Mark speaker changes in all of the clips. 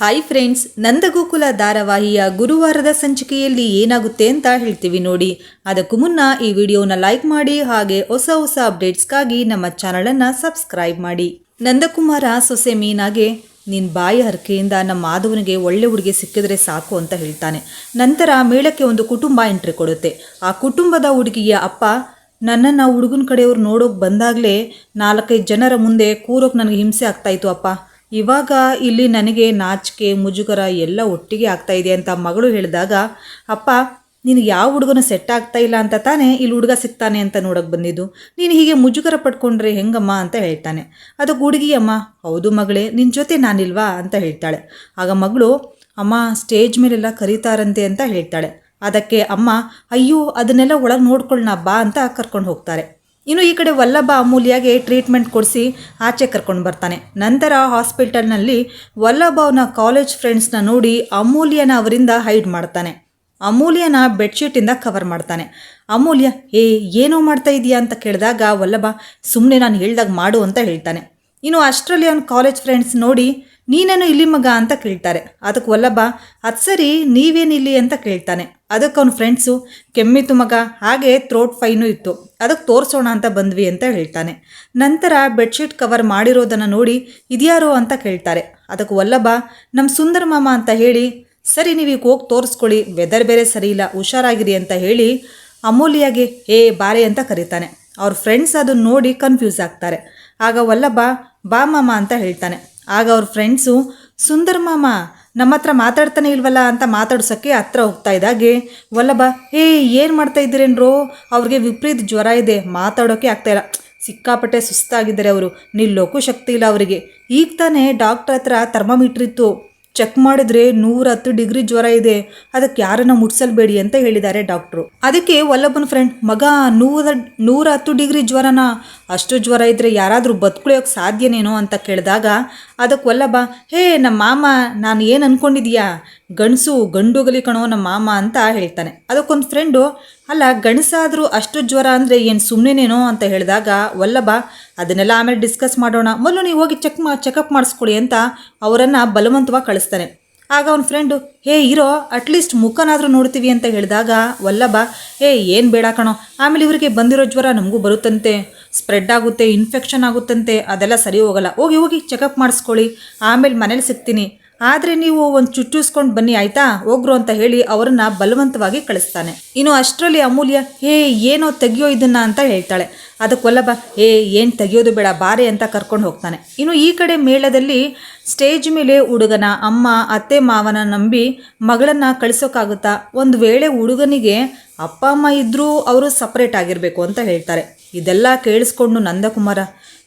Speaker 1: Hi friends Nandagokula ಧಾರಾವಾಹಿಯ ಗುರುವಾರದ ಸಂಚಿಕೆಯಲ್ಲಿ ಏನಾಗುತ್ತೆ ಅಂತ ಹೇಳ್ತೀವಿ ನೋಡಿ. ಅದಕ್ಕೂ ಮುನ್ನ ಈ ವಿಡಿಯೋನ ಲೈಕ್ ಮಾಡಿ ಹಾಗೆ ಹೊಸ ಹೊಸ ಅಪ್ಡೇಟ್ಸ್ಗಾಗಿ ನಮ್ಮ ಚಾನಲನ್ನು ಸಬ್ಸ್ಕ್ರೈಬ್ ಮಾಡಿ. ನಂದಕುಮಾರ ಸೊಸೆ ಮೀನಾಗೆ ನಿನ್ನ ಬಾಯಿ ಹರಕೆಯಿಂದ ನಮ್ಮ ಮಾಧವನಿಗೆ ಒಳ್ಳೆ ಹುಡುಗಿ ಸಿಕ್ಕಿದ್ರೆ ಸಾಕು ಅಂತ ಹೇಳ್ತಾನೆ. ನಂತರ ಮೇಳಕ್ಕೆ ಒಂದು ಕುಟುಂಬ ಎಂಟ್ರಿ ಕೊಡುತ್ತೆ. ಆ ಕುಟುಂಬದ ಹುಡುಗಿಯ ಅಪ್ಪ, ನನ್ನನ್ನು ಹುಡುಗನ ಕಡೆಯವ್ರು ನೋಡೋಕೆ ಬಂದಾಗಲೇ ನಾಲ್ಕೈದು ಜನರ ಮುಂದೆ ಕೂರೋಕೆ ನನಗೆ ಹಿಂಸೆ ಆಗ್ತಾಯಿತ್ತು ಅಪ್ಪ. ಇವಾಗ ಇಲ್ಲಿ ನನಗೆ ನಾಚಿಕೆ, ಮುಜುಗರ ಎಲ್ಲ ಒಟ್ಟಿಗೆ ಆಗ್ತಾ ಇದೆ ಅಂತ ಮಗಳು ಹೇಳಿದಾಗ, ಅಪ್ಪ, ನಿನಗೆ ಯಾವ ಹುಡುಗನ ಸೆಟ್ ಆಗ್ತಾ ಇಲ್ಲ ಅಂತ ತಾನೇ ಇಲ್ಲಿ ಹುಡುಗ ಸಿಗ್ತಾನೆ ಅಂತ ನೋಡೋಕೆ ಬಂದಿದ್ದು. ನೀನು ಹೀಗೆ ಮುಜುಗರ ಪಡ್ಕೊಂಡ್ರೆ ಹೆಂಗಮ್ಮ? ಅಂತ ಹೇಳ್ತಾನೆ. ಅದು ಹುಡುಗಿಯಮ್ಮ ಹೌದು ಮಗಳೇ ನಿನ್ನ ಜೊತೆ ನಾನಿಲ್ವಾ? ಅಂತ ಹೇಳ್ತಾಳೆ. ಆಗ ಮಗಳು, ಅಮ್ಮ, ಸ್ಟೇಜ್ ಮೇಲೆಲ್ಲ ಕರೀತಾರಂತೆ ಅಂತ ಹೇಳ್ತಾಳೆ. ಅದಕ್ಕೆ ಅಮ್ಮ, ಅಯ್ಯೋ, ಅದನ್ನೆಲ್ಲ ಒಳಗೆ ನೋಡ್ಕೊಳ್ಳೋಣ ಬಾ ಅಂತ ಕರ್ಕೊಂಡು ಹೋಗ್ತಾರೆ. ಇನ್ನು ಈ ಕಡೆ ವಲ್ಲಭ ಅಮೂಲ್ಯಗೆ ಟ್ರೀಟ್ಮೆಂಟ್ ಕೊಡಿಸಿ ಆಚೆ ಕರ್ಕೊಂಡು ಬರ್ತಾನೆ. ನಂತರ ಹಾಸ್ಪಿಟಲ್ನಲ್ಲಿ ವಲ್ಲಭ ಅವನ ಕಾಲೇಜ್ ಫ್ರೆಂಡ್ಸ್ನ ನೋಡಿ ಅಮೂಲ್ಯನ ಅವರಿಂದ ಹೈಡ್ ಮಾಡ್ತಾನೆ. ಅಮೂಲ್ಯನ ಬೆಡ್ಶೀಟಿಂದ ಕವರ್ ಮಾಡ್ತಾನೆ. ಅಮೂಲ್ಯ, ಏ, ಏನೋ ಮಾಡ್ತಾ ಇದೀಯಾ? ಅಂತ ಕೇಳಿದಾಗ ವಲ್ಲಭ ಸುಮ್ಮನೆ ನಾನು ಹೇಳ್ದಾಗ ಮಾಡು ಅಂತ ಹೇಳ್ತಾನೆ. ಇನ್ನು ಅವನ ಕಾಲೇಜ್ ಫ್ರೆಂಡ್ಸ್ ನೋಡಿ, ನೀನೇನು ಇಲ್ಲಿ ಮಗ? ಅಂತ ಕೇಳ್ತಾರೆ. ಅದಕ್ಕೆ ವಲ್ಲಭ, ಅದು ಸರಿ, ನೀವೇನಿಲ್ಲಿ? ಅಂತ ಕೇಳ್ತಾನೆ. ಅದಕ್ಕೆ ಅವನ ಫ್ರೆಂಡ್ಸು ಕೆಮ್ಮಿತ್ತು ಮಗ, ಹಾಗೆ ಥ್ರೋಟ್ ಫೈನು ಇತ್ತು. ಅದಕ್ಕೆ ತೋರಿಸೋಣ ಅಂತ ಬಂದ್ವಿ ಅಂತ ಹೇಳ್ತಾನೆ. ನಂತರ ಬೆಡ್ಶೀಟ್ ಕವರ್ ಮಾಡಿರೋದನ್ನು ನೋಡಿ ಇದ್ಯಾರೋ ಅಂತ ಕೇಳ್ತಾರೆ. ಅದಕ್ಕೆ ವಲ್ಲಭ ನಮ್ಮ ಸುಂದರ ಮಾಮ ಅಂತ ಹೇಳಿ, ಸರಿ ನೀವು ಈಗ ಹೋಗಿ ತೋರಿಸ್ಕೊಳ್ಳಿ ವೆದರ್ ಬೇರೆ ಸರಿ ಇಲ್ಲ, ಹುಷಾರಾಗಿರಿ ಅಂತ ಹೇಳಿ ಅಮೂಲ್ಯಾಗೆ, ಏ, ಬಾರೆ ಅಂತ ಕರೀತಾನೆ. ಅವ್ರ ಫ್ರೆಂಡ್ಸ್ ಅದನ್ನು ನೋಡಿ ಕನ್ಫ್ಯೂಸ್ ಆಗ್ತಾರೆ. ಆಗ ವಲ್ಲಭ, ಬಾ ಮಾಮ ಅಂತ ಹೇಳ್ತಾನೆ. ಆಗ ಅವ್ರ ಫ್ರೆಂಡ್ಸು ಸುಂದರ್ ಮಾಮ ನಮ್ಮ ಹತ್ರ ಮಾತಾಡ್ತಾನೆ ಇಲ್ವಲ್ಲ ಅಂತ ಮಾತಾಡ್ಸೋಕ್ಕೆ ಹತ್ರ ಹೋಗ್ತಾ ಇದ್ದಾಗೆ ವಲ್ಲಭ, ಏ, ಏನು ಮಾಡ್ತಾ ಇದ್ದೀರೇನ್ರೋ? ಅವ್ರಿಗೆ ವಿಪರೀತ ಜ್ವರ ಇದೆ. ಮಾತಾಡೋಕ್ಕೆ ಇಲ್ಲ. ಸಿಕ್ಕಾಪಟ್ಟೆ ಸುಸ್ತಾಗಿದ್ದಾರೆ ಅವರು. ನಿಲ್ಲೋಕ್ಕೂ ಶಕ್ತಿ ಇಲ್ಲ ಅವರಿಗೆ. ಈಗ ತಾನೇ ಡಾಕ್ಟ್ರ್ ಹತ್ರ ಥರ್ಮಾಮೀಟ್ರ್ ಇತ್ತು. ಚೆಕ್ ಮಾಡಿದ್ರೆ ನೂರ ಹತ್ತು ಡಿಗ್ರಿ ಜ್ವರ ಇದೆ. ಅದಕ್ಕೆ ಯಾರನ್ನ ಮುಟ್ಸಲ್ಬೇಡಿ ಅಂತ ಹೇಳಿದ್ದಾರೆ ಡಾಕ್ಟ್ರು. ಅದಕ್ಕೆ ಒಲ್ಲಬ್ಬನ ಫ್ರೆಂಡ್ ಮಗ ನೂರ ನೂರ ಹತ್ತು ಡಿಗ್ರಿ ಜ್ವರನ, ಅಷ್ಟು ಜ್ವರ ಇದ್ರೆ ಯಾರಾದರೂ ಬದುಕುಳಿಯೋಕೆ ಸಾಧ್ಯನೇನೋ ಅಂತ ಕೇಳಿದಾಗ ಅದಕ್ಕೆ ವಲ್ಲಭ, ಹೇ ನಮ್ಮ ಮಾಮ, ನಾನು ಏನು ಅನ್ಕೊಂಡಿದ್ಯಾ? ಗಂಡಸು ಗಂಡುಗಲಿ ಕಣೋ ನಮ್ಮ ಮಾಮ ಅಂತ ಹೇಳ್ತಾನೆ. ಅದಕ್ಕೊಂದು ಫ್ರೆಂಡು ಅಲ್ಲ ಗಂಡಸಾದರೂ ಅಷ್ಟು ಜ್ವರ ಅಂದರೆ ಏನು ಸುಮ್ಮನೆನೇನೋ ಅಂತ ಹೇಳಿದಾಗ, ವಲ್ಲಭ, ಅದನ್ನೆಲ್ಲ ಆಮೇಲೆ ಡಿಸ್ಕಸ್ ಮಾಡೋಣ. ಮೊದಲು ನೀವು ಹೋಗಿ ಚೆಕ್ ಮಾ ಚೆಕಪ್ ಮಾಡಿಸ್ಕೊಳ್ಳಿ ಅಂತ ಅವರನ್ನು ಬಲವಂತವಾಗಿ ಕಳಿಸ್ತಾನೆ. ಆಗ ಅವನ ಫ್ರೆಂಡು ಹೇ ಇರೋ ಅಟ್ಲೀಸ್ಟ್ ಮುಖನಾದರೂ ನೋಡ್ತೀವಿ ಅಂತ ಹೇಳಿದಾಗ, ವಲ್ಲಭ ಹೇ ಏನು ಬೇಡ ಕಣೋ. ಆಮೇಲೆ ಇವರಿಗೆ ಬಂದಿರೋ ಜ್ವರ ನಮಗೂ ಬರುತ್ತಂತೆ. ಸ್ಪ್ರೆಡ್ ಆಗುತ್ತೆ ಇನ್ಫೆಕ್ಷನ್ ಆಗುತ್ತಂತೆ, ಅದೆಲ್ಲ ಸರಿ ಹೋಗಲ್ಲ. ಹೋಗಿ ಹೋಗಿ ಚೆಕಪ್ ಮಾಡಿಸ್ಕೊಳ್ಳಿ ಆಮೇಲೆ ಮನೇಲಿ ಸಿಗ್ತೀನಿ. ಆದರೆ ನೀವು ಒಂದು ಚುಚ್ಚೂಸ್ಕೊಂಡು ಬನ್ನಿ, ಆಯ್ತಾ? ಹೋಗ್ರು ಅಂತ ಹೇಳಿ ಅವರನ್ನ ಬಲವಂತವಾಗಿ ಕಳಿಸ್ತಾನೆ. ಇನ್ನು ಅಷ್ಟರಲ್ಲಿ ಅಮೂಲ್ಯ, ಹೇ, ಏನೋ ತೆಗಿಯೋ ಇದನ್ನ ಅಂತ ಹೇಳ್ತಾಳೆ. ಅದಕ್ಕೆ ಏ ಏನು ತೆಗಿಯೋದು ಬೇಡ, ಬಾರೆ ಅಂತ ಕರ್ಕೊಂಡು ಹೋಗ್ತಾನೆ. ಇನ್ನು ಈ ಕಡೆ ಮೇಳದಲ್ಲಿ ಸ್ಟೇಜ್ ಮೇಲೆ ಹುಡುಗನ ಅಮ್ಮ, ಅತ್ತೆ, ಮಾವನ ನಂಬಿ ಮಗಳನ್ನ ಕಳಿಸೋಕ್ಕಾಗುತ್ತಾ ಒಂದು ವೇಳೆ ಹುಡುಗನಿಗೆ ಅಪ್ಪ, ಅಮ್ಮ ಇದ್ದರೂ ಅವರು ಸಪ್ರೇಟ್ ಆಗಿರಬೇಕು ಅಂತ ಹೇಳ್ತಾರೆ. ಇದೆಲ್ಲ ಕೇಳಿಸ್ಕೊಂಡು ನಂದಕುಮಾರ,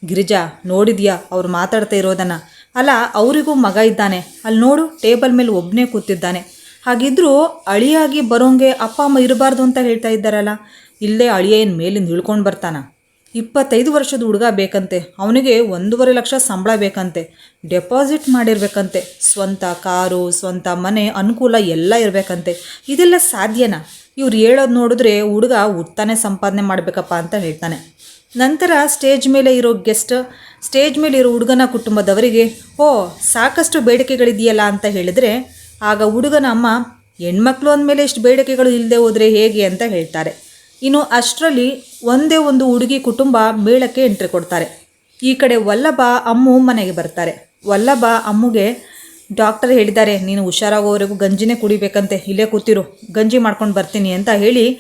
Speaker 1: ಗಿರಿಜಾ, ನೋಡಿದ್ಯಾ? ಅವ್ರು ಮಾತಾಡ್ತಾ ಇರೋದನ್ನು? ಅಲ್ಲ, ಅವರಿಗೂ ಮಗ ಇದ್ದಾನೆ. ಅಲ್ಲಿ ನೋಡು, ಟೇಬಲ್ ಮೇಲೆ ಒಬ್ಬನೇ ಕೂತಿದ್ದಾನೆ. ಹಾಗಿದ್ರೂ ಅಳಿಯಾಗಿ ಬರೋಂಗೆ ಅಪ್ಪ, ಅಮ್ಮ ಇರಬಾರ್ದು ಅಂತ ಹೇಳ್ತಾ ಇದ್ದಾರಲ್ಲ. ಇಲ್ಲೇ ಅಳಿಯ ಏನು ಮೇಲಿಂದ ಇಳ್ಕೊಂಡು ಬರ್ತಾನ? ಇಪ್ಪತ್ತೈದು ವರ್ಷದ ಹುಡುಗ ಬೇಕಂತೆ. ಅವನಿಗೆ ಒಂದೂವರೆ ಲಕ್ಷ ಸಂಬಳ ಬೇಕಂತೆ. ಡೆಪಾಸಿಟ್ ಮಾಡಿರ್ಬೇಕಂತೆ. ಸ್ವಂತ ಕಾರು, ಸ್ವಂತ ಮನೆ, ಅನುಕೂಲ ಎಲ್ಲ ಇರಬೇಕಂತೆ. ಇದೆಲ್ಲ ಸಾಧ್ಯನಾ? ಇವ್ರು ಹೇಳೋದು ನೋಡಿದ್ರೆ ಹುಡುಗ ಹುಟ್ತಾನೆ ಸಂಪಾದನೆ ಮಾಡಬೇಕಪ್ಪ ಅಂತ ಹೇಳ್ತಾನೆ. ನಂತರ ಸ್ಟೇಜ್ ಮೇಲೆ ಇರೋ ಗೆಸ್ಟ್, ಸ್ಟೇಜ್ ಮೇಲೆ ಇರೋ ಹುಡುಗನ ಕುಟುಂಬದವರಿಗೆ, ಓ, ಸಾಕಷ್ಟು ಬೇಡಿಕೆಗಳಿದೆಯಲ್ಲ ಅಂತ ಹೇಳಿದರೆ, ಆಗ ಹುಡುಗನ ಅಮ್ಮ, ಹೆಣ್ಮಕ್ಳು ಅಂದಮೇಲೆ ಇಷ್ಟು ಬೇಡಿಕೆಗಳು ಇಲ್ಲದೆ ಹೋದರೆ ಹೇಗೆ? ಅಂತ ಹೇಳ್ತಾರೆ. ಇನ್ನು ಅಷ್ಟರಲ್ಲಿ ಒಂದೇ ಒಂದು ಹುಡುಗಿ ಕುಟುಂಬ ಮೇಳಕ್ಕೆ ಎಂಟ್ರಿ ಕೊಡ್ತಾರೆ. ಈ ಕಡೆ ವಲ್ಲಭ ಅಮ್ಮು ಮನೆಗೆ ಬರ್ತಾರೆ. ವಲ್ಲಭ ಅಮ್ಮುಗೆ, ಡಾಕ್ಟರ್ ಹೇಳಿದ್ದಾರೆ, ನೀನು ಹುಷಾರಾಗೋವರೆಗೂ ಗಂಜಿನೇ ಕುಡಿಬೇಕಂತೆ, ಇಲ್ಲೇ ಕೂತಿರು, ಗಂಜಿ ಮಾಡ್ಕೊಂಡು ಬರ್ತೀನಿ ಅಂತ ಹೇಳಿ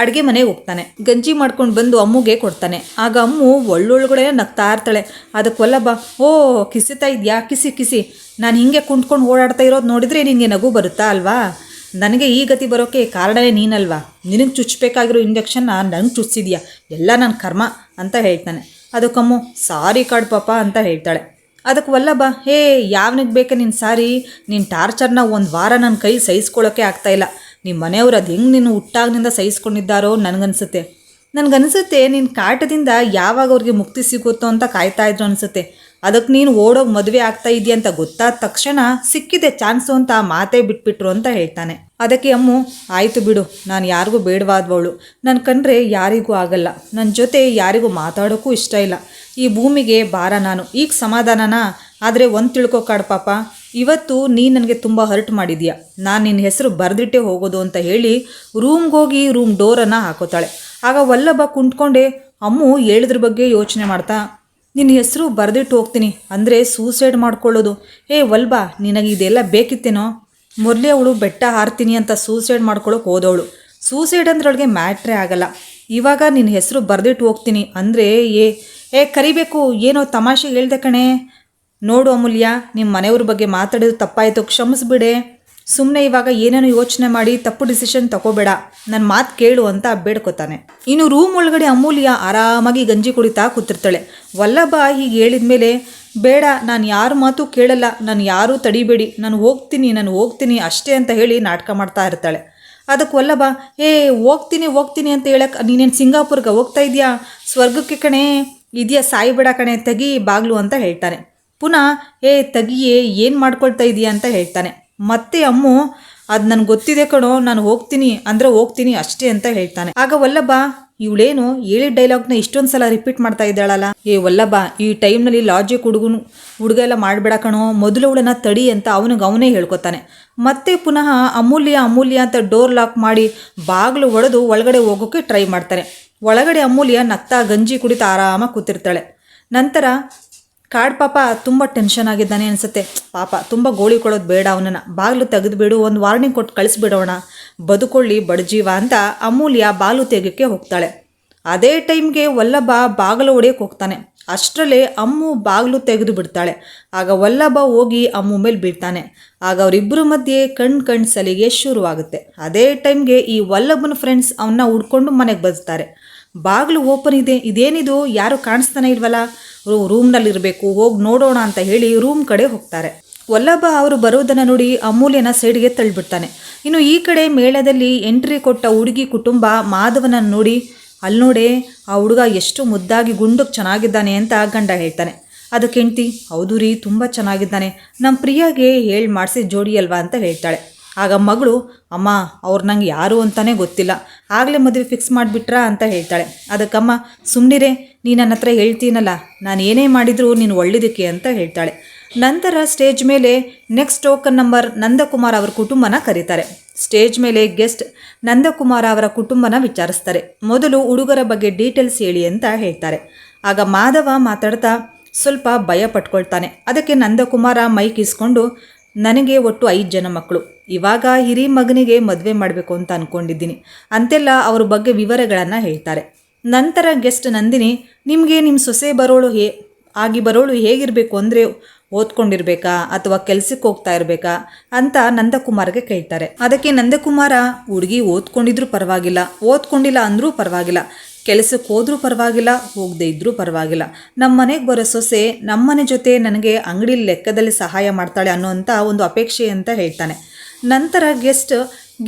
Speaker 1: ಅಡುಗೆ ಮನೆಗೆ ಹೋಗ್ತಾನೆ. ಗಂಜಿ ಮಾಡ್ಕೊಂಡು ಬಂದು ಅಮ್ಮುಗೆ ಕೊಡ್ತಾನೆ. ಆಗ ಅಮ್ಮು ಒಳ್ಳೊಳಗಡೆ ನಗ್ತಾ ಇರ್ತಾಳೆ. ಅದಕ್ಕೆ ವಲ್ಲಭ ಓ, ಕಿಸಿತಾ ಇದೆಯಾ? ಕಿಸಿ ಕಿಸಿ. ನಾನು ಹಿಂಗೆ ಕುಂತ್ಕೊಂಡು ಓಡಾಡ್ತಾ ಇರೋದು ನೋಡಿದರೆ ನಿನಗೆ ನಗು ಬರುತ್ತಾ ಅಲ್ವಾ? ನನಗೆ ಈ ಗತಿ ಬರೋಕ್ಕೆ ಕಾರಣವೇ ನೀನಲ್ವಾ? ನಿನಗೆ ಚುಚ್ಚಬೇಕಾಗಿರೋ ಇಂಜೆಕ್ಷನ್ನ ನಂಗೆ ಚುಚ್ಚಿದ್ಯಾ? ಎಲ್ಲ ನನ್ನ ಕರ್ಮ ಅಂತ ಹೇಳ್ತಾನೆ. ಅದಕ್ಕಮ್ಮು ಸಾರಿ ಕಾಡು ಪಾಪ ಅಂತ ಹೇಳ್ತಾಳೆ. ಅದಕ್ಕೆ ವಲ್ಲಭ ಹೇ, ಯಾವನಿಗೆ ಬೇಕಾ ನಿನ್ನ ಸಾರಿ? ನಿನ್ನ ಟಾರ್ಚರ್ನ ಒಂದು ವಾರ ನನ್ನ ಕೈ ಸಹಿಸ್ಕೊಳ್ಳೋಕ್ಕೆ ಆಗ್ತಾಯಿಲ್ಲ ನಿಮ್ಮ ಮನೆಯವ್ರು ಅದು ಹೆಂಗೆ ನೀನು ಹುಟ್ಟಾಗ್ನಿಂದ ಸಹಿಸ್ಕೊಂಡಿದ್ದಾರೋ ನನಗನ್ಸುತ್ತೆ. ನನಗನ್ಸುತ್ತೆ ನಿನ್ನ ಕಾಟದಿಂದ ಯಾವಾಗ ಅವ್ರಿಗೆ ಮುಕ್ತಿ ಸಿಗುತ್ತೋ ಅಂತ ಕಾಯ್ತಾ ಇದ್ರು ಅನಿಸುತ್ತೆ. ಅದಕ್ಕೆ ನೀನು ಓಡೋಗಿ ಮದುವೆ ಆಗ್ತಾ ಇದೆಯಾ ಅಂತ ಗೊತ್ತಾದ ತಕ್ಷಣ ಸಿಕ್ಕಿದೆ ಚಾನ್ಸು ಅಂತ ಮಾತೇ ಬಿಟ್ಬಿಟ್ರು ಅಂತ ಹೇಳ್ತಾನೆ. ಅದಕ್ಕೆ ಅಮ್ಮು, ಆಯಿತು ಬಿಡು, ನಾನು ಯಾರಿಗೂ ಬೇಡವಾದವಳು ನನ್ನ ಕಂಡ್ರೆ ಯಾರಿಗೂ ಆಗಲ್ಲ. ನನ್ನ ಜೊತೆ ಯಾರಿಗೂ ಮಾತಾಡೋಕ್ಕೂ ಇಷ್ಟ ಇಲ್ಲ. ಈ ಭೂಮಿಗೆ ಭಾರ ನಾನು. ಈಗ ಸಮಾಧಾನನಾ? ಆದರೆ ಒಂದು ತಿಳ್ಕೊಕಾಡು ಪಾಪ. ಇವತ್ತು ನೀ ನನಗೆ ತುಂಬ ಹರ್ಟ್ ಮಾಡಿದ್ಯಾ? ನಾನು ನಿನ್ನ ಹೆಸರು ಬರೆದಿಟ್ಟೆ ಹೋಗೋದು ಅಂತ ಹೇಳಿ ರೂಮ್ಗೆ ಹೋಗಿ ರೂಮ್ ಡೋರನ್ನು ಹಾಕೋತಾಳೆ. ಆಗ ವಲ್ಲಭ ಕುಂತ್ಕೊಂಡೆ, ಅಮ್ಮು, ಹೇಳಿದ್ರ ಬಗ್ಗೆ ಯೋಚನೆ ಮಾಡ್ತಾ? ನಿನ್ನ ಹೆಸರು ಬರೆದಿಟ್ಟು ಹೋಗ್ತೀನಿ, ಅಂದರೆ ಸೂಸೈಡ್ ಮಾಡ್ಕೊಳ್ಳೋದು. ಏ ವಲ್ಬ ನಿನಗೆ ಇದೆಲ್ಲ ಬೇಕಿತ್ತೇನೋ? ಮೊದಲೇ ಅವಳು ಬೆಟ್ಟ ಹಾರ್ತೀನಿ ಅಂತ ಸೂಸೈಡ್ ಮಾಡ್ಕೊಳ್ಳೋಕೆ ಹೋದವಳು. ಸೂಸೈಡ್ ಅಂದ್ರೆ ಮ್ಯಾಟ್ರೇ ಆಗಲ್ಲ. ಇವಾಗ ನಿನ್ನ ಹೆಸರು ಬರೆದಿಟ್ಟು ಹೋಗ್ತೀನಿ, ಅಂದರೆ ಏ ಏ, ಕರಿಬೇಕು, ಏನೋ ತಮಾಷೆ ಹೇಳ್ದೆ ಕಣೆ? ನೋಡು ಅಮೂಲ್ಯ ನಿಮ್ಮ ಮನೆಯವ್ರ ಬಗ್ಗೆ ಮಾತಾಡೋದು ತಪ್ಪಾಯಿತು, ಕ್ಷಮಿಸ್ಬಿಡೆ. ಸುಮ್ಮನೆ ಇವಾಗ ಏನೇನೋ ಯೋಚನೆ ಮಾಡಿ ತಪ್ಪು ಡಿಸಿಷನ್ ತಗೋಬೇಡ. ನನ್ನ ಮಾತು ಕೇಳು ಅಂತ ಬೇಡ್ಕೊತಾನೆ ಇನ್ನು ರೂಮ್ ಒಳಗಡೆ ಅಮೂಲ್ಯ ಆರಾಮಾಗಿ ಗಂಜಿ ಕುಡಿತಾ ಕೂತಿರ್ತಾಳೆ. ವಲ್ಲಭ ಹೀಗೆ ಹೇಳಿದ ಮೇಲೆ ಬೇಡ, ನಾನು ಯಾರ ಮಾತು ಕೇಳಲ್ಲ, ನಾನು ಯಾರೂ ತಡಿಬೇಡಿ, ನಾನು ಹೋಗ್ತೀನಿ ನಾನು ಹೋಗ್ತೀನಿ ಅಷ್ಟೇ ಅಂತ ಹೇಳಿ ನಾಟಕ ಮಾಡ್ತಾ ಇರ್ತಾಳೆ. ಅದಕ್ಕೆ ವಲ್ಲಭ, ಏ, ಹೋಗ್ತೀನಿ ಹೋಗ್ತೀನಿ ಅಂತ ಹೇಳಕ್ಕೆ ನೀನೇನು ಸಿಂಗಾಪುರ್ಗೆ ಹೋಗ್ತಾ ಇದೆಯಾ? ಸ್ವರ್ಗಕ್ಕೆ ಕಣೆ, ಇದೆಯಾ ಸಾಯಿಬೇಡ ಕಣೆ, ತೆಗಿ, ಬಾಗ್ಲು ಅಂತ ಹೇಳ್ತಾನೆ. ಪುನಃ, ಏ ತಗಿಯೇ, ಏನು ಮಾಡ್ಕೊಳ್ತಾ ಇದೀಯಾ? ಅಂತ ಹೇಳ್ತಾನೆ. ಮತ್ತೆ ಅಮ್ಮು, ಅದು ನನಗೆ ಗೊತ್ತಿದೆ ಕಣೋ, ನಾನು ಹೋಗ್ತೀನಿ, ಅಂದರೆ ಹೋಗ್ತೀನಿ ಅಷ್ಟೇ, ಅಂತ ಹೇಳ್ತಾನೆ. ಆಗ ವಲ್ಲಭ, ಇವಳೇನು ಹೇಳಿ ಡೈಲಾಗ್ನ ಇಷ್ಟೊಂದು ಸಲ ರಿಪೀಟ್ ಮಾಡ್ತಾ ಇದ್ದಾಳಲ್ಲ? ಏ ವಲ್ಲಭ, ಈ ಟೈಮ್ನಲ್ಲಿ ಲಾಜಿಕ್ ಹುಡುಗನು, ಹುಡುಗ ಎಲ್ಲ ಮಾಡಬೇಡ ಕಣೋ, ಮೊದಲು ಅವಳನ್ನ ತಡಿ ಅಂತ ಅವನಿಗೆ ಅವನೇ ಹೇಳ್ಕೊತಾನೆ. ಮತ್ತೆ ಪುನಃ ಅಮೂಲ್ಯ ಅಮೂಲ್ಯ ಅಂತ ಡೋರ್ ಲಾಕ್ ಮಾಡಿ ಬಾಗಿಲು ಒಡೆದು ಒಳಗಡೆ ಹೋಗೋಕ್ಕೆ ಟ್ರೈ ಮಾಡ್ತಾನೆ. ಒಳಗಡೆ ಅಮೂಲ್ಯ ನಗ್ತಾ ಗಂಜಿ ಕುಡಿತಾ ಆರಾಮಾಗಿ ಕೂತಿರ್ತಾಳೆ. ನಂತರ ಕಾಡ್ ಪಾಪ ತುಂಬ ಟೆನ್ಷನ್ ಆಗಿದ್ದಾನೆ ಅನಿಸುತ್ತೆ. ಪಾಪ ತುಂಬ ಗೋಳಿ ಕೊಡೋದು ಬೇಡ ಅವನನ್ನು. ಬಾಗಿಲು ತೆಗೆದುಬಿಡು, ಒಂದು ವಾರ್ನಿಂಗ್ ಕೊಟ್ಟು ಕಳಿಸ್ಬಿಡೋಣ. ಬದುಕೊಳ್ಳಿ ಬಡಜೀವ ಅಂತ ಅಮೂಲ್ಯ ಬಾಗಿಲು ತೆಗೆಯೋಕ್ಕೆ ಹೋಗ್ತಾಳೆ. ಅದೇ ಟೈಮ್ಗೆ ವಲ್ಲಭ ಬಾಗಿಲು ಹೊಡೆಯೋಕೆ ಹೋಗ್ತಾನೆ. ಅಷ್ಟರಲ್ಲೇ ಅಮ್ಮು ಬಾಗಿಲು ತೆಗೆದು ಬಿಡ್ತಾಳೆ. ಆಗ ವಲ್ಲಭ ಹೋಗಿ ಅಮ್ಮು ಮೇಲೆ ಬೀಳ್ತಾನೆ. ಆಗ ಅವರಿಬ್ಬರ ಮಧ್ಯೆ ಕಣ್ ಕಣ್ ಸಲಿಗೆ ಶುರುವಾಗುತ್ತೆ. ಅದೇ ಟೈಮ್ಗೆ ಈ ವಲ್ಲಭನ ಫ್ರೆಂಡ್ಸ್ ಅವನ್ನ ಹುಡ್ಕೊಂಡು ಮನೆಗೆ ಬರ್ತಾರೆ ಬಾಗಿಲು ಓಪನ್ ಇದೆ, ಇದೇನಿದು? ಯಾರು ಕಾಣಿಸ್ತಾನೆ ಇಲ್ವಲ್ಲ? ರೂಮ್ನಲ್ಲಿ ಇರಬೇಕು ಹೋಗಿ ನೋಡೋಣ ಅಂತ ಹೇಳಿ ರೂಮ್ ಕಡೆ ಹೋಗ್ತಾರೆ. ವಲ್ಲಭ ಅವರು ಬರೋದನ್ನು ನೋಡಿ ಅಮೂಲ್ಯನ ಸೈಡ್ಗೆ ತಳ್ಳಿಬಿಡ್ತಾನೆ. ಇನ್ನು ಈ ಕಡೆ ಮೇಳದಲ್ಲಿ ಎಂಟ್ರಿ ಕೊಟ್ಟ ಹುಡುಗಿ ಕುಟುಂಬ ಮಾಧವನ ನೋಡಿ ಅಲ್ಲಿ ನೋಡೆ, ಆ ಹುಡುಗ ಎಷ್ಟು ಮುದ್ದಾಗಿ ಗುಂಡಕ್ಕೆ ಚೆನ್ನಾಗಿದ್ದಾನೆ ಅಂತ ಗಂಡ ಹೇಳ್ತಾನೆ. ಅದಕ್ಕೆ ಹೆಂಡ್ತಿ ಹೌದು ರೀ, ತುಂಬ ಚೆನ್ನಾಗಿದ್ದಾನೆ. ನಮ್ಮ ಪ್ರಿಯಾಗೆ ಹೇಳಿ ಮಾಡಿಸಿ ಜೋಡಿ ಅಲ್ವಾ? ಅಂತ ಹೇಳ್ತಾಳೆ. ಆಗ ಮಗಳು, ಅಮ್ಮ, ಅವ್ರು ನಂಗೆ ಯಾರು ಅಂತಾನೆ ಗೊತ್ತಿಲ್ಲ. ಆಗಲೇ ಮದುವೆ ಫಿಕ್ಸ್ ಮಾಡಿಬಿಟ್ರಾ? ಅಂತ ಹೇಳ್ತಾಳೆ. ಅದಕ್ಕಮ್ಮ ಸುಮ್ಮನಿರೇ ನೀ ನನ್ನ ಹತ್ರ ಹೇಳ್ತೀನಲ್ಲ. ನಾನು ಏನೇ ಮಾಡಿದರೂ ನೀನು ಒಳ್ಳೇದಕ್ಕೆ ಅಂತ ಹೇಳ್ತಾಳೆ. ನಂತರ ಸ್ಟೇಜ್ ಮೇಲೆ ನೆಕ್ಸ್ಟ್ ಟೋಕನ್ ನಂಬರ್ ನಂದಕುಮಾರ್ ಅವರ ಕುಟುಂಬನ ಕರೀತಾರೆ. ಸ್ಟೇಜ್ ಮೇಲೆ ಗೆಸ್ಟ್ ನಂದಕುಮಾರ್ ಅವರ ಕುಟುಂಬನ ವಿಚಾರಿಸ್ತಾರೆ. ಮೊದಲು ಹುಡುಗರ ಬಗ್ಗೆ ಡೀಟೇಲ್ಸ್ ಹೇಳಿ ಅಂತ ಹೇಳ್ತಾರೆ. ಆಗ ಮಾಧವ ಮಾತಾಡ್ತಾ ಸ್ವಲ್ಪ ಭಯ ಪಟ್ಕೊಳ್ತಾನೆ. ಅದಕ್ಕೆ ನಂದಕುಮಾರ ಮೈಕ್ ಇಸ್ಕೊಂಡು ನನಗೆ ಒಟ್ಟು ಐದು ಜನ ಮಕ್ಕಳು. ಇವಾಗ ಹಿರಿ ಮಗನಿಗೆ ಮದುವೆ ಮಾಡಬೇಕು ಅಂತ ಅಂದ್ಕೊಂಡಿದ್ದೀನಿ ಅಂತೆಲ್ಲ ಅವ್ರ ಬಗ್ಗೆ ವಿವರಗಳನ್ನು ಹೇಳ್ತಾರೆ. ನಂತರ ಗೆಸ್ಟ್ ನಂದಿನಿ, ನಿಮಗೆ ನಿಮ್ಮ ಸೊಸೆ ಬರೋಳು ಹೇ, ಆಗಿ ಬರೋಳು ಹೇಗಿರಬೇಕು ಅಂದರೆ ಓದ್ಕೊಂಡಿರ್ಬೇಕಾ ಅಥವಾ ಕೆಲ್ಸಕ್ಕೆ ಹೋಗ್ತಾ ಇರಬೇಕಾ? ಅಂತ ನಂದಕುಮಾರ್ಗೆ ಕೇಳ್ತಾರೆ. ಅದಕ್ಕೆ ನಂದಕುಮಾರ, ಹುಡುಗಿ ಓದ್ಕೊಂಡಿದ್ರು ಪರವಾಗಿಲ್ಲ, ಓದ್ಕೊಂಡಿಲ್ಲ ಅಂದರೂ ಪರವಾಗಿಲ್ಲ. ಕೆಲಸಕ್ಕೆ ಹೋದರೂ ಪರವಾಗಿಲ್ಲ, ಹೋಗದೆ ಇದ್ದರೂ ಪರವಾಗಿಲ್ಲ. ನಮ್ಮ ಮನೆಗೆ ಬರೋ ಸೊಸೆ ನಮ್ಮನೆ ಜೊತೆ ನನಗೆ ಅಂಗಡಿ ಲೆಕ್ಕದಲ್ಲಿ ಸಹಾಯ ಮಾಡ್ತಾಳೆ ಅನ್ನೋಂಥ ಒಂದು ಅಪೇಕ್ಷೆ ಅಂತ ಹೇಳ್ತಾನೆ. ನಂತರ ಗೆಸ್ಟ್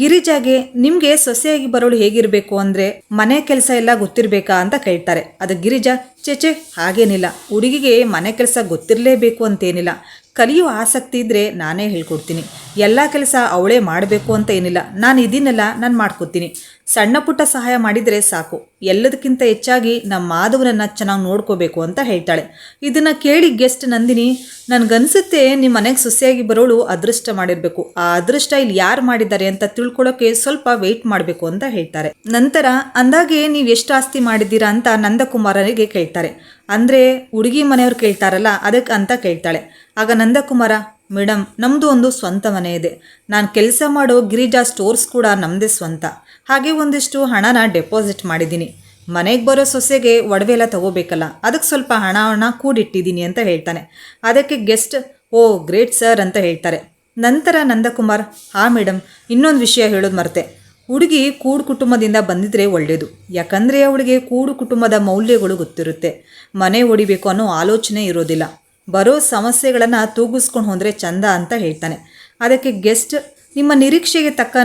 Speaker 1: ಗಿರಿಜಾಗೆ ನಿಮಗೆ ಸೊಸೆಯಾಗಿ ಬರೋಳು ಹೇಗಿರಬೇಕು ಅಂದರೆ ಮನೆ ಕೆಲಸ ಎಲ್ಲ ಗೊತ್ತಿರಬೇಕಾ ಅಂತ ಕೇಳ್ತಾರೆ. ಅದು ಗಿರಿಜಾ ಚೇಚೆ ಹಾಗೇನಿಲ್ಲ. ಹುಡುಗಿಗೆ ಮನೆ ಕೆಲಸ ಗೊತ್ತಿರಲೇಬೇಕು ಅಂತೇನಿಲ್ಲ. ಕಲಿಯೋ ಆಸಕ್ತಿ ಇದ್ದರೆ ನಾನೇ ಹೇಳ್ಕೊಡ್ತೀನಿ. ಎಲ್ಲ ಕೆಲಸ ಅವಳೇ ಮಾಡಬೇಕು ಅಂತ ಏನಿಲ್ಲ. ನಾನು ಇದನ್ನೆಲ್ಲ ನಾನು ಮಾಡ್ಕೊತೀನಿ ಸಣ್ಣ ಪುಟ್ಟ ಸಹಾಯ ಮಾಡಿದರೆ ಸಾಕು. ಎಲ್ಲದಕ್ಕಿಂತ ಹೆಚ್ಚಾಗಿ ನಮ್ಮ ಮಾಧವನನ್ನು ಚೆನ್ನಾಗಿ ನೋಡ್ಕೋಬೇಕು ಅಂತ ಹೇಳ್ತಾಳೆ. ಇದನ್ನು ಕೇಳಿ ಗೆಸ್ಟ್ ನಂದಿನಿ, ನನಗನ್ಸುತ್ತೆ ನಿಮ್ಮ ಮನೆಗೆ ಸೊಸೆಯಾಗಿ ಬರೋಳು ಅದೃಷ್ಟ ಮಾಡಿರಬೇಕು. ಆ ಅದೃಷ್ಟ ಇಲ್ಲಿ ಯಾರು ಮಾಡಿದ್ದಾರೆ ಅಂತ ತಿಳ್ಕೊಳ್ಳೋಕೆ ಸ್ವಲ್ಪ ವೆಯ್ಟ್ ಮಾಡಬೇಕು ಅಂತ ಹೇಳ್ತಾರೆ. ನಂತರ, ಅಂದಾಗೆ ನೀವು ಎಷ್ಟು ಆಸ್ತಿ ಮಾಡಿದ್ದೀರಾ ಅಂತ ನಂದಕುಮಾರನಿಗೆ ಕೇಳ್ತಾರೆ. ಅಂದರೆ ಹುಡುಗಿ ಮನೆಯವ್ರು ಕೇಳ್ತಾರಲ್ಲ ಅದಕ್ಕೆ ಅಂತ ಕೇಳ್ತಾಳೆ. ಆಗ ನಂದಕುಮಾರ ಮೇಡಮ್ ನಮ್ಮದು ಒಂದು ಸ್ವಂತ ಮನೆ ಇದೆ. ನಾನು ಕೆಲಸ ಮಾಡೋ ಗಿರಿಜಾ ಸ್ಟೋರ್ಸ್ ಕೂಡ ನಮ್ಮದೇ ಸ್ವಂತ. ಹಾಗೆ ಒಂದಿಷ್ಟು ಹಣನ ಡೆಪಾಸಿಟ್ ಮಾಡಿದ್ದೀನಿ. ಮನೆಗೆ ಬರೋ ಸೊಸೆಗೆ ಒಡವೆ ಎಲ್ಲ ತಗೋಬೇಕಲ್ಲ ಅದಕ್ಕೆ ಸ್ವಲ್ಪ ಹಣ ಹಣ ಕೂಡಿಟ್ಟಿದ್ದೀನಿ ಅಂತ ಹೇಳ್ತಾನೆ. ಅದಕ್ಕೆ ಗೆಸ್ಟ್, ಓ, ಗ್ರೇಟ್ ಸರ್ ಅಂತ ಹೇಳ್ತಾರೆ. ನಂತರ ನಂದಕುಮಾರ್, ಹಾಂ ಮೇಡಮ್ ಇನ್ನೊಂದು ವಿಷಯ ಹೇಳೋದು ಮರ್ತೆ. ಹುಡುಗಿ ಕೂಡು ಕುಟುಂಬದಿಂದ ಬಂದಿದ್ರೆ ಒಳ್ಳೆಯದು ಯಾಕಂದರೆ ಅವಳಿಗೆ ಕೂಡು ಕುಟುಂಬದ ಮೌಲ್ಯಗಳು ಗೊತ್ತಿರುತ್ತೆ. ಮನೆ ಹೊಡಿಬೇಕು ಅನ್ನೋ ಆಲೋಚನೆ ಇರೋದಿಲ್ಲ. ಬರೋ ಸಮಸ್ಯೆಗಳನ್ನು ತೂಗಿಸ್ಕೊಂಡು ಹೋದರೆ ಚಂದ ಅಂತ ಹೇಳ್ತಾನೆ. ಅದಕ್ಕೆ ಗೆಸ್ಟ್, ನಿಮ್ಮ ನಿರೀಕ್ಷೆಗೆ ತಕ್ಕ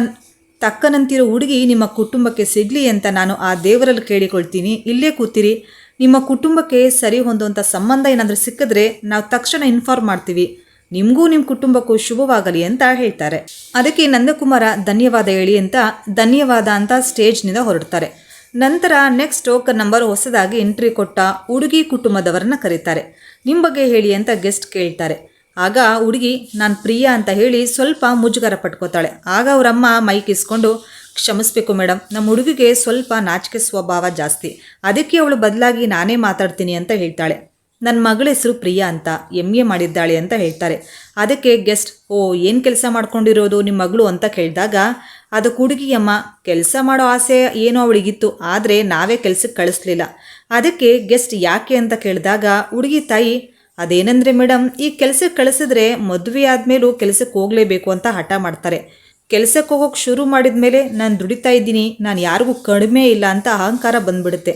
Speaker 1: ತಕ್ಕನಂತಿರೋ ಹುಡುಗಿ ನಿಮ್ಮ ಕುಟುಂಬಕ್ಕೆ ಸಿಗಲಿ ಅಂತ ನಾನು ಆ ದೇವರಲ್ಲಿ ಕೇಳಿಕೊಳ್ತೀನಿ. ಇಲ್ಲೇ ಕೂತಿರಿ. ನಿಮ್ಮ ಕುಟುಂಬಕ್ಕೆ ಸರಿ ಹೊಂದುವಂಥ ಸಂಬಂಧ ಏನಾದರೂ ಸಿಕ್ಕಿದ್ರೆ ನಾವು ತಕ್ಷಣ ಇನ್ಫಾರ್ಮ್ ಮಾಡ್ತೀವಿ. ನಿಮಗೂ ನಿಮ್ಮ ಕುಟುಂಬಕ್ಕೂ ಶುಭವಾಗಲಿ ಅಂತ ಹೇಳ್ತಾರೆ. ಅದಕ್ಕೆ ನಂದಕುಮಾರ ಧನ್ಯವಾದ ಹೇಳಿ ಅಂತ ಧನ್ಯವಾದ ಅಂತ ಸ್ಟೇಜ್ನಿಂದ ಹೊರಡ್ತಾರೆ. ನಂತರ ನೆಕ್ಸ್ಟ್ ಟೋಕನ್ ನಂಬರ್ ಹೊಸದಾಗಿ ಎಂಟ್ರಿ ಕೊಟ್ಟ ಹುಡುಗಿ ಕುಟುಂಬದವರನ್ನ ಕರೀತಾರೆ. ನಿಮ್ಮ ಬಗ್ಗೆ ಹೇಳಿ ಅಂತ ಗೆಸ್ಟ್ ಕೇಳ್ತಾರೆ. ಆಗ ಹುಡುಗಿ, ನಾನು ಪ್ರಿಯಾ ಅಂತ ಹೇಳಿ ಸ್ವಲ್ಪ ಮುಜುಗರ ಪಟ್ಕೋತಾಳೆ. ಆಗ ಅವರಮ್ಮ ಮೈಕ್ ಇಸ್ಕೊಂಡು ಕ್ಷಮಿಸ್ಬೇಕು ಮೇಡಮ್ ನಮ್ಮ ಹುಡುಗಿಗೆ ಸ್ವಲ್ಪ ನಾಚಿಕೆ ಸ್ವಭಾವ ಜಾಸ್ತಿ. ಅದಕ್ಕೆ ಅವಳು ಬದಲಾಗಿ ನಾನೇ ಮಾತಾಡ್ತೀನಿ ಅಂತ ಹೇಳ್ತಾಳೆ. ನನ್ನ ಮಗಳ ಹೆಸರು ಪ್ರಿಯಾ ಅಂತ ಎಂ ಎ. ಮಾಡಿದ್ದಾಳೆ ಅಂತ ಹೇಳ್ತಾರೆ. ಅದಕ್ಕೆ ಗೆಸ್ಟ್, ಓ, ಏನು ಕೆಲಸ ಮಾಡ್ಕೊಂಡಿರೋದು ನಿಮ್ಮ ಮಗಳು ಅಂತ ಕೇಳಿದಾಗ, ಅದಕ್ಕೆ ಹುಡುಗಿಯಮ್ಮ, ಕೆಲಸ ಮಾಡೋ ಆಸೆ ಏನೋ ಅವಳಿಗಿತ್ತು, ಆದರೆ ನಾವೇ ಕೆಲಸಕ್ಕೆ ಕಳಿಸ್ಲಿಲ್ಲ. ಅದಕ್ಕೆ ಗೆಸ್ಟ್ ಯಾಕೆ ಅಂತ ಕೇಳಿದಾಗ, ಹುಡುಗಿ ತಾಯಿ ಅದೇನಂದ್ರೆ ಮೇಡಮ್ ಈ ಕೆಲಸಕ್ಕೆ ಕಳಿಸಿದ್ರೆ ಮದುವೆ ಆದಮೇಲೂ ಕೆಲಸಕ್ಕೆ ಹೋಗಲೇಬೇಕು ಅಂತ ಹಠ ಮಾಡ್ತಾರೆ. ಕೆಲಸಕ್ಕೆ ಹೋಗೋಕೆ ಶುರು ಮಾಡಿದ ಮೇಲೆ ನಾನು ದುಡಿತಾ ಇದ್ದೀನಿ, ನಾನು ಯಾರಿಗೂ ಕಡಿಮೆ ಇಲ್ಲ ಅಂತ ಅಹಂಕಾರ ಬಂದ್ಬಿಡುತ್ತೆ.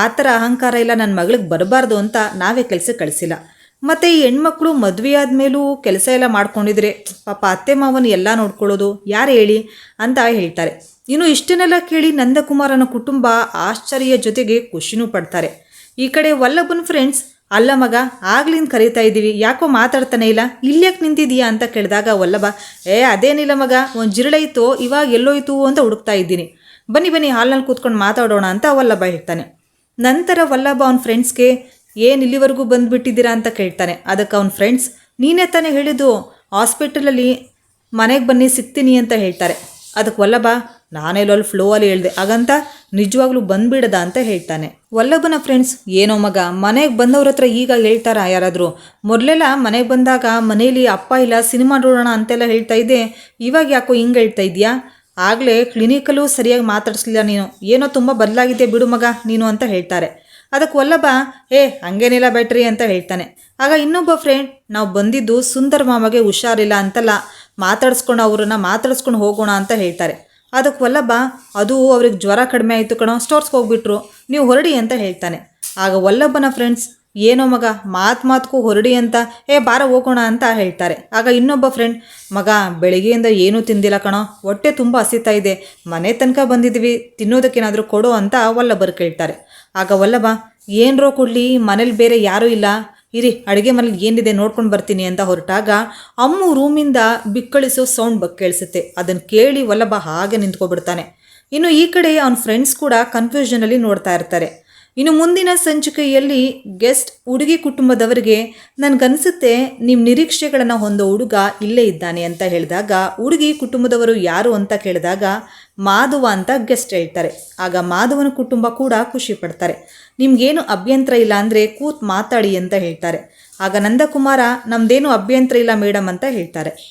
Speaker 1: ಆ ಥರ ಅಹಂಕಾರ ಇಲ್ಲ ನನ್ನ ಮಗಳಿಗೆ ಬರಬಾರ್ದು ಅಂತ ನಾವೇ ಕೆಲಸಕ್ಕೆ ಕಳಿಸಿಲ್ಲ. ಮತ್ತು ಈ ಹೆಣ್ಮಕ್ಳು ಮದುವೆ ಆದಮೇಲೂ ಕೆಲಸ ಎಲ್ಲ ಮಾಡ್ಕೊಂಡಿದ್ರೆ, ಪಾಪ ಅತ್ತೆ ಮಾವನ ಎಲ್ಲ ನೋಡ್ಕೊಳ್ಳೋದು, ಯಾರು ಹೇಳಿ ಅಂತ ಹೇಳ್ತಾರೆ. ಇನ್ನು ಇಷ್ಟನ್ನೆಲ್ಲ ಕೇಳಿ ನಂದಕುಮಾರನ ಕುಟುಂಬ ಆಶ್ಚರ್ಯ ಜೊತೆಗೆ ಖುಷಿನೂ ಪಡ್ತಾರೆ. ಈ ಕಡೆ ವಲ್ಲಭನ್ ಫ್ರೆಂಡ್ಸ್ ಅಲ್ಲ ಮಗ, ಆಗ್ಲಿಂದ ಕರೀತಾ ಇದ್ದೀವಿ. ಯಾಕೋ ಮಾತಾಡ್ತಾನೆ ಇಲ್ಲ? ಇಲ್ಯಾಕೆ ನಿಂತಿದೀಯಾ ಅಂತ ಕೇಳಿದಾಗ ವಲ್ಲಭ, ಏ, ಅದೇನಿಲ್ಲ ಮಗ, ಒಂದು ಇತ್ತು, ಇವಾಗ ಎಲ್ಲೋಯ್ತು ಅಂತ ಹುಡುಕ್ತಾ ಇದ್ದೀನಿ. ಬನ್ನಿ ಬನ್ನಿ, ಹಾಲ್ನಲ್ಲಿ ಕೂತ್ಕೊಂಡು ಮಾತಾಡೋಣ ಅಂತ ವಲ್ಲಭ ಹೇಳ್ತಾನೆ. ನಂತರ ವಲ್ಲಭ ಅವನ ಫ್ರೆಂಡ್ಸ್ಗೆ ಏನು ಇಲ್ಲಿವರೆಗೂ ಬಂದುಬಿಟ್ಟಿದ್ದೀರಾ ಅಂತ ಕೇಳ್ತಾನೆ. ಅದಕ್ಕೆ ಅವನ ಫ್ರೆಂಡ್ಸ್ ನೀನೇ ತಾನೇ ಹೇಳಿದ್ದು, ಹಾಸ್ಪಿಟಲಲ್ಲಿ ಮನೆಗೆ ಬನ್ನಿ, ಸಿಗ್ತೀನಿ ಅಂತ ಹೇಳ್ತಾರೆ. ಅದಕ್ಕೆ ವಲ್ಲಭ ನಾನೆಲ್ಲೊಲ್ಲಿ ಫ್ಲೋ ಅಲ್ಲಿ ಹೇಳ್ದೆ. ಹಾಗಂತ ನಿಜವಾಗ್ಲೂ ಬಂದ್ಬಿಡದ ಅಂತ ಹೇಳ್ತಾನೆ. ವಲ್ಲಭನ ಫ್ರೆಂಡ್ಸ್ ಏನೋ ಮಗ, ಮನೆಗೆ ಬಂದವ್ರ ಹತ್ರ ಈಗ ಹೇಳ್ತಾರಾ ಯಾರಾದರೂ? ಮೊದಲೆಲ್ಲ ಮನೆಗೆ ಬಂದಾಗ ಮನೇಲಿ ಅಪ್ಪ ಇಲ್ಲ, ಸಿನಿಮಾ ನೋಡೋಣ ಅಂತೆಲ್ಲ ಹೇಳ್ತಾ ಇದ್ದೆ. ಇವಾಗ ಯಾಕೋ ಹಿಂಗೆ ಹೇಳ್ತಾ ಇದೆಯಾ? ಆಗಲೇ ಕ್ಲಿನಿಕಲ್ಲೂ ಸರಿಯಾಗಿ ಮಾತಾಡಿಸ್ಲಿಲ್ಲ ನೀನು. ಏನೋ ತುಂಬ ಬದಲಾಗಿದೆ ಬಿಡು ಮಗ, ನೀನು ಅಂತ ಹೇಳ್ತಾರೆ. ಅದಕ್ಕೆ ವಲ್ಲಭ, ಏ, ಹಂಗೇನಿಲ್ಲ ಬ್ಯಾಟ್ರಿ ಅಂತ ಹೇಳ್ತಾನೆ. ಆಗ ಇನ್ನೊಬ್ಬ ಫ್ರೆಂಡ್ ನಾವು ಬಂದಿದ್ದು ಸುಂದರ್ ಮಾಮಗೆ ಹುಷಾರಿಲ್ಲ ಅಂತಲ್ಲ. ಮಾತಾಡಿಸ್ಕೊಂಡು ಅವರನ್ನು ಮಾತಾಡಿಸ್ಕೊಂಡು ಹೋಗೋಣ ಅಂತ ಹೇಳ್ತಾರೆ. ಅದಕ್ಕೆ ವಲ್ಲಭ, ಅದು ಅವ್ರಿಗೆ ಜ್ವರ ಕಡಿಮೆ ಆಯಿತು ಕಣೋ, ಸ್ಟೋರ್ಸ್ಗೆ ಹೋಗ್ಬಿಟ್ರು, ನೀವು ಹೊರಡಿ ಅಂತ ಹೇಳ್ತಾನೆ. ಆಗ ವಲ್ಲಭನ ಫ್ರೆಂಡ್ಸ್ ಏನೋ ಮಗ, ಮಾತು ಮಾತ್ಗೂ ಹೊರಡಿ ಅಂತ, ಏ ಬಾರ ಹೋಗೋಣ ಅಂತ ಹೇಳ್ತಾರೆ. ಆಗ ಇನ್ನೊಬ್ಬ ಫ್ರೆಂಡ್ ಮಗ, ಬೆಳಿಗ್ಗೆಯಿಂದ ಏನೂ ತಿಂದಿಲ್ಲ ಕಣೋ, ಹೊಟ್ಟೆ ತುಂಬ ಹಸಿತಾ ಇದೆ, ಮನೆ ತನಕ ಬಂದಿದ್ವಿ, ತಿನ್ನೋದಕ್ಕೇನಾದರೂ ಕೊಡು ಅಂತ ವಲ್ಲಭರು ಕೇಳ್ತಾರೆ. ಆಗ ವಲ್ಲಭ, ಏನರೋ ಕೊಡಲಿ, ಮನೇಲಿ ಬೇರೆ ಯಾರೂ ಇಲ್ಲ ಇರಿ, ಅಡುಗೆ ಮನೇಲಿ ಏನಿದೆ ನೋಡ್ಕೊಂಡು ಬರ್ತೀನಿ ಅಂತ ಹೊರಟಾಗ ಅಮ್ಮು ರೂಮಿಂದ ಬಿಕ್ಕಳಿಸೋ ಸೌಂಡ್ ಬಗ್ ಕೇಳಿಸುತ್ತೆ. ಅದನ್ನು ಕೇಳಿ ವಲ್ಲಭ ಹಾಗೆ ನಿಂತ್ಕೊಬಿಡ್ತಾನೆ. ಇನ್ನು ಈ ಕಡೆ ಅವನ ಫ್ರೆಂಡ್ಸ್ ಕೂಡ ಕನ್ಫ್ಯೂಷನಲ್ಲಿ ನೋಡ್ತಾ ಇರ್ತಾರೆ. ಇನ್ನು ಮುಂದಿನ ಸಂಚಿಕೆಯಲ್ಲಿ ಗೆಸ್ಟ್ ಹುಡುಗಿ ಕುಟುಂಬದವರಿಗೆ ನನಗನ್ಸುತ್ತೆ ನಿಮ್ಮ ನಿರೀಕ್ಷೆಗಳನ್ನು ಹೊಂದೋ ಹುಡುಗ ಇಲ್ಲೇ ಇದ್ದಾನೆ ಅಂತ ಹೇಳಿದಾಗ ಹುಡುಗಿ ಕುಟುಂಬದವರು ಯಾರು ಅಂತ ಕೇಳಿದಾಗ ಮಾಧವ ಅಂತ ಗೆಸ್ಟ್ ಹೇಳ್ತಾರೆ. ಆಗ ಮಾಧವನ ಕುಟುಂಬ ಕೂಡ ಖುಷಿ ಪಡ್ತಾರೆ. ನಿಮ್ಗೇನು ಅಭ್ಯಂತರ ಇಲ್ಲ ಅಂದರೆ ಕೂತ್ ಮಾತಾಡಿ ಅಂತ ಹೇಳ್ತಾರೆ. ಆಗ ನಂದಕುಮಾರ, ನಮ್ದೇನು ಅಭ್ಯಂತರ ಇಲ್ಲ ಮೇಡಮ್ ಅಂತ ಹೇಳ್ತಾರೆ.